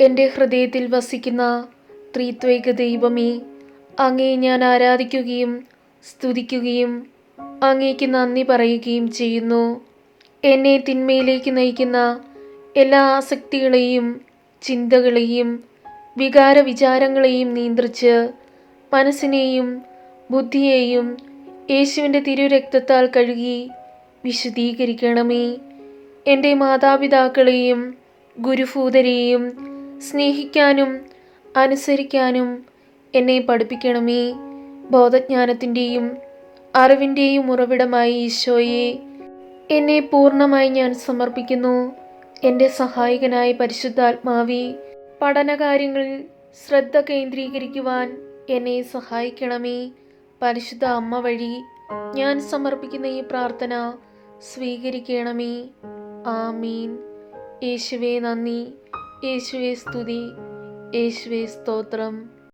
എന്റെ ഹൃദയത്തിൽ വസിക്കുന്ന ത്രിത്വൈക ദൈവമേ അങ്ങേ ഞാൻ ആരാധിക്കുകയും സ്തുതിക്കുകയും അങ്ങേക്ക് നന്ദി പറയുകയും ചെയ്യുന്നു. എന്നെ തിന്മയിലേക്ക് നയിക്കുന്ന എല്ലാ ആസക്തികളെയും ചിന്തകളെയും വികാര വിചാരങ്ങളെയും നിയന്ത്രിച്ച് മനസ്സിനെയും ബുദ്ധിയെയും യേശുവിന്റെ തിരുരക്തത്താൽ കഴുകി വിശദീകരിക്കണമേ എന്റെ മാതാപിതാക്കളെയും ഗുരുഭൂതരെയും സ്നേഹിക്കാനും അനുസരിക്കാനും എന്നെ പഠിപ്പിക്കണമേ. ബോധജ്ഞാനത്തിന്റെയും അറിവിന്റെയും ഉറവിടമായി ഈശോയെ. എന്നെ പൂർണമായി ഞാൻ സമർപ്പിക്കുന്നു. എന്റെ സഹായകനായ പരിശുദ്ധാത്മാവി പഠനകാര്യങ്ങളിൽ ശ്രദ്ധ കേന്ദ്രീകരിക്കുവാൻ എന്നെ സഹായിക്കണമേ. പരിശുദ്ധ അമ്മ വഴി ഞാൻ സമർപ്പിക്കുന്ന ഈ പ്രാർത്ഥന സ്വീകരിക്കണമേ. ആമീൻ. യേശുവേ നന്ദി. യേശുവേ സ്തുതി. യേശുവേ സ്തോത്രം.